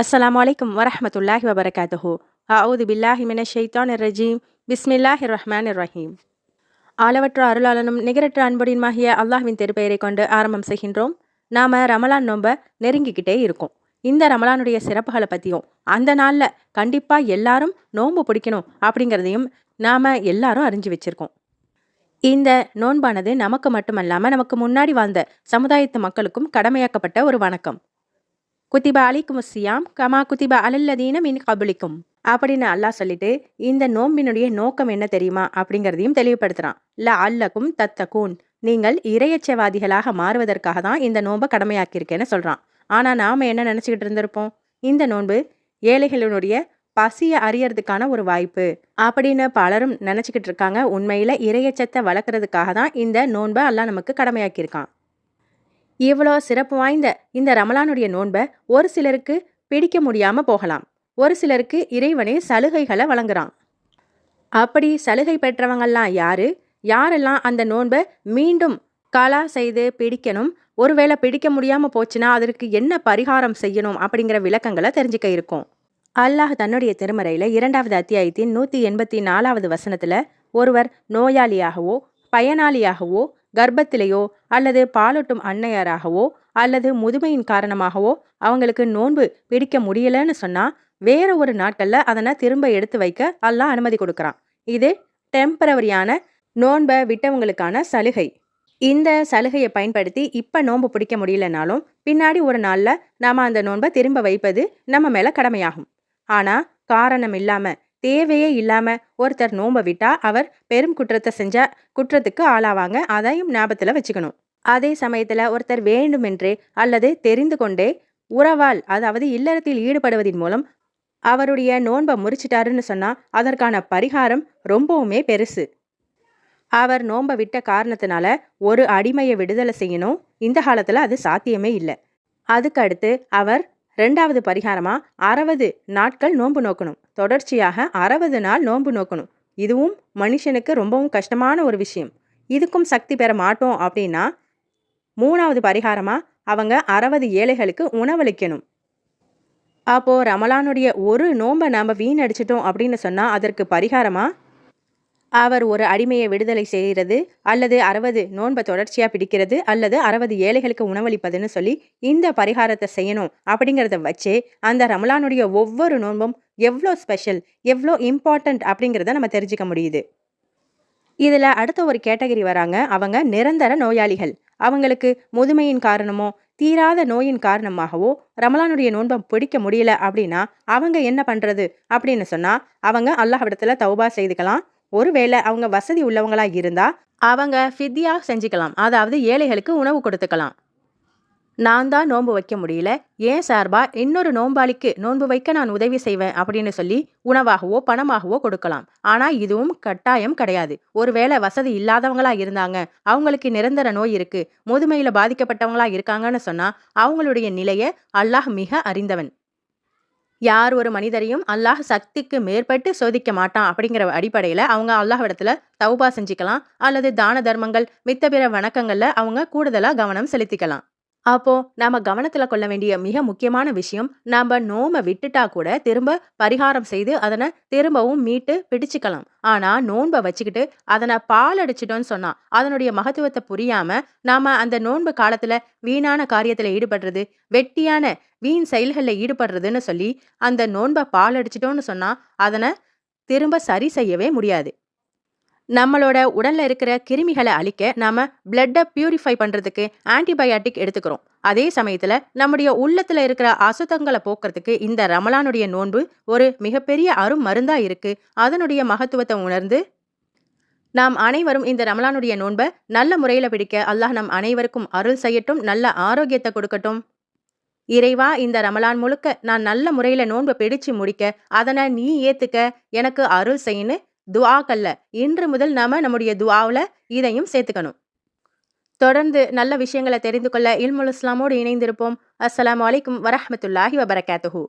அஸ்லாம் வலைக்கம் வரமத்துல்லாஹி வபரகாத்துஹு அவுது பில்லாஹி மின ஷைத்தான் ரஜீம் பிஸ்மில்லாஹி ரஹ்மான் ரஹீம் ஆளவற்ற அருளாளனும் நிகரற்ற அன்புடின்மாகிய அல்லாஹ்வின் திருப்பெயரை கொண்டு ஆரம்பம் செய்கின்றோம். நாம ரமலான் நோம்ப நெருங்கிக்கிட்டே இருக்கோம். இந்த ரமலானுடைய சிறப்புகளை பற்றியும் அந்த நாளில் கண்டிப்பாக எல்லாரும் நோன்பு பிடிக்கணும் அப்படிங்கிறதையும் நாம் எல்லாரும் அறிஞ்சு வச்சிருக்கோம். இந்த நோன்பானது நமக்கு மட்டுமல்லாமல் நமக்கு முன்னாடி வாழ்ந்த சமுதாயத்து மக்களுக்கும் கடமையாக்கப்பட்ட ஒரு வணக்கம். குத்திபா அலிக்கும் சியாம் கமா குத்திபா அலல்லதீன மின் கபுளிக்கும் அப்படின்னு அல்லாஹ் சொல்லிட்டு இந்த நோம்பினுடைய நோக்கம் என்ன தெரியுமா? அப்படிங்கிறதையும் தெளிவுபடுத்துறான். ல அல்லக்கும் தத்தகூன். நீங்கள் இரையச்சவாதிகளாக மாறுவதற்காக தான் இந்த நோன்பை கடமையாக்கியிருக்கேன்னு சொல்கிறான் ஆனால் நாம் என்ன நினச்சிக்கிட்டு இருந்திருப்போம்? இந்த நோன்பு ஏழைகளினுடைய பசியை அறியறதுக்கான ஒரு வாய்ப்பு. அப்படின்னு பலரும் நினச்சிக்கிட்டு இருக்காங்க. உண்மையில் இரையச்சத்தை வளர்க்குறதுக்காக தான் இந்த நோன்பை எல்லாம் நமக்கு கடமையாக்கியிருக்கான். இவ்வளோ சிறப்பு வாய்ந்த இந்த ரமலானுடைய நோன்பை ஒரு சிலருக்கு பிடிக்க முடியாமல் போகலாம். ஒரு சிலருக்கு இறைவனே சலுகைகளை வழங்குறான். அப்படி சலுகை பெற்றவங்கள்லாம் யாரு? யாரெல்லாம் அந்த நோன்பை மீண்டும் காலா செய்து பிடிக்கணும் ஒருவேளை பிடிக்க முடியாமல் போச்சுன்னா அதற்கு என்ன பரிகாரம் செய்யணும் அப்படிங்கிற விளக்கங்களை தெரிஞ்சுக்க இருக்கும். அல்லாஹ் தன்னுடைய திருமறையில் இரண்டாவது அத்தியாயத்தின் நூற்றி எண்பத்தி நாலாவது வசனத்தில் ஒருவர் நோயாளியாகவோ பயனாளியாகவோ கர்ப்பத்திலேயோ அல்லது பாலூட்டும் அன்னையராகவோ அல்லது முதுமையின் காரணமாகவோ அவங்களுக்கு நோன்பு பிடிக்க முடியலன்னு சொன்னா வேற ஒரு நாட்கள்ல அதனை திரும்ப எடுத்து வைக்க அல்லாஹ் அனுமதி கொடுக்குறான். இது டெம்பரவரியான நோன்பை விட்டவங்களுக்கான சலுகை. இந்த சலுகையை பயன்படுத்தி இப்போ நோன்பு பிடிக்க முடியலனாலும் பின்னாடி ஒரு நாளில் நாம் அந்த நோன்பை திரும்ப வைப்பது நம்ம மேலே கடமையாகும். ஆனால் காரணம் இல்லாமல் தேவையே இல்லாமல் ஒருத்தர் நோம்ப விட்டா அவர் பெரும் குற்றத்தை செஞ்சா குற்றத்துக்கு ஆளாவாங்க. அதையும் ஞாபகத்தில் வச்சுக்கணும். அதே சமயத்தில் ஒருத்தர் வேண்டுமென்றே அல்லது தெரிந்து கொண்டே உறவால் அதாவது இல்லறத்தில் ஈடுபடுவதன் மூலம் அவருடைய நோன்பை முறிச்சிட்டாருன்னு சொன்னால் அதற்கான பரிகாரம் ரொம்பவுமே பெருசு. அவர் நோன்பை விட்ட காரணத்தினால ஒரு அடிமையை விடுதலை செய்யணும். இந்த காலத்தில் அது சாத்தியமே இல்லை. அதுக்கு அடுத்து அவர் ரெண்டாவது பரிகாரமா? அறுபது நாட்கள் நோன்பு நோக்கணும். தொடர்ச்சியாக அறுபது நாள் நோன்பு நோக்கணும். இதுவும் மனுஷனுக்கு ரொம்பவும் கஷ்டமான ஒரு விஷயம். இதுக்கும் சக்தி பெற மாட்டோம் அப்படின்னா மூணாவது பரிகாரமா? அவங்க அறுபது ஏழைகளுக்கு உணவளிக்கணும். அப்போது ரமலானுடைய ஒரு நோன்பை நாம் வீணடிச்சிட்டோம் அப்படின்னு சொன்னால் அதற்கு பரிகாரமா? அவர் ஒரு அடிமையை விடுதலை செய்கிறது அல்லது அறுபது நோன்பை தொடர்ச்சியாக பிடிக்கிறது அல்லது அறுபது ஏழைகளுக்கு உணவளிப்பதுன்னு சொல்லி இந்த பரிகாரத்தை செய்யணும் அப்படிங்கிறத வச்சே அந்த ரமலானுடைய ஒவ்வொரு நோன்பும் எவ்வளோ ஸ்பெஷல் எவ்வளோ இம்பார்ட்டண்ட் அப்படிங்கிறத நம்ம தெரிஞ்சுக்க முடியுது. இதில் அடுத்த ஒரு கேட்டகரி வராங்க அவங்க நிரந்தர நோயாளிகள். அவங்களுக்கு முதுமையின் காரணமோ தீராத நோயின் காரணமாகவோ ரமலானுடைய நோன்பை பிடிக்க முடியல அப்படின்னா அவங்க என்ன பண்ணுறது அப்படின்னு சொன்னால் அவங்க அல்லாஹ் இடத்துல தௌபா செய்துக்கலாம் ஒருவேளை அவங்க வசதி உள்ளவங்களா இருந்தா அவங்க ஃபித்தியா செஞ்சுக்கலாம். அதாவது ஏழைகளுக்கு உணவு கொடுத்துக்கலாம். நான் தான் நோன்பு வைக்க முடியல. ஏன் சார்பா? இன்னொரு நோன்பாளிக்கு நோன்பு வைக்க நான் உதவி செய்வேன் அப்படின்னு சொல்லி உணவாகவோ பணமாகவோ கொடுக்கலாம். ஆனா இதுவும் கட்டாயம் கிடையாது. ஒருவேளை வசதி இல்லாதவங்களா இருந்தாங்க. அவங்களுக்கு நிரந்தர நோய் இருக்கு. முதுமையில பாதிக்கப்பட்டவங்களா இருக்காங்கன்னு சொன்னா அவங்களுடைய நிலையை அல்லாஹ் மிக அறிந்தவன். யார் ஒரு மனிதரையும் அல்லாஹ் சக்திக்கு மேற்பட்டு சோதிக்க மாட்டான் அப்படிங்கிற அடிப்படையில் அவங்க அல்லாஹ் இடத்துல தௌபா செஞ்சுக்கலாம் அல்லது தான தர்மங்கள் மித்த பிற வணக்கங்களில் அவங்க கூடுதலாக கவனம் செலுத்திக்கலாம். அப்போ நாம கவனத்துல கொள்ள வேண்டிய மிக முக்கியமான விஷயம் நாம நோம விட்டுட்டா கூட திரும்ப பரிகாரம் செய்து அதனை திரும்பவும் மீட்டு பிடிச்சுக்கலாம். ஆனா நோன்பை வச்சுக்கிட்டு அதனை பால் அடிச்சிட்டோம்னு சொன்னா அதனுடைய மகத்துவத்தை புரியாம நாம அந்த நோன்பு காலத்துல வீணான காரியத்துல ஈடுபடுறது வெட்டியான வீண் செயல்களில் ஈடுபடுறதுன்னு சொல்லி அந்த நோன்பை பால் அடிச்சிட்டோம்னு சொன்னா அதனை திரும்ப சரி செய்யவே முடியாது. நம்மளோட உடலில் இருக்கிற கிருமிகளை அழிக்க நாம் பிளட்டை பியூரிஃபை பண்ணுறதுக்கு ஆன்டிபயாட்டிக் எடுத்துக்கிறோம். அதே சமயத்தில் நம்முடைய உள்ளத்தில் இருக்கிற அசுத்தங்களை போக்குறதுக்கு இந்த ரமலானுடைய நோன்பு ஒரு மிகப்பெரிய அரும் மருந்தாக இருக்கு. அதனுடைய மகத்துவத்தை உணர்ந்து நாம் அனைவரும் இந்த ரமலானுடைய நோன்பை நல்ல முறையில் பிடிக்க அல்லாஹ் நம் அனைவருக்கும் அருள் செய்யட்டும் நல்ல ஆரோக்கியத்தை கொடுக்கட்டும். இறைவா இந்த ரமலான் முழுக்க நான் நல்ல முறையில் நோன்பை பிடிச்சு முடிக்க அதனை நீ ஏத்துக்க எனக்கு அருள் செய்யின்னு துவாக்கல்ல இன்று முதல் நாம நம்முடைய துவாவில் இதையும் சேர்த்துக்கணும். தொடர்ந்து நல்ல விஷயங்களை தெரிந்து கொள்ள இல்முல் இஸ்லாமோடு இணைந்திருப்போம். அஸ்லாம் வலைக்கம் வரமத்துல்லாஹி வபரகாத்துஹூ.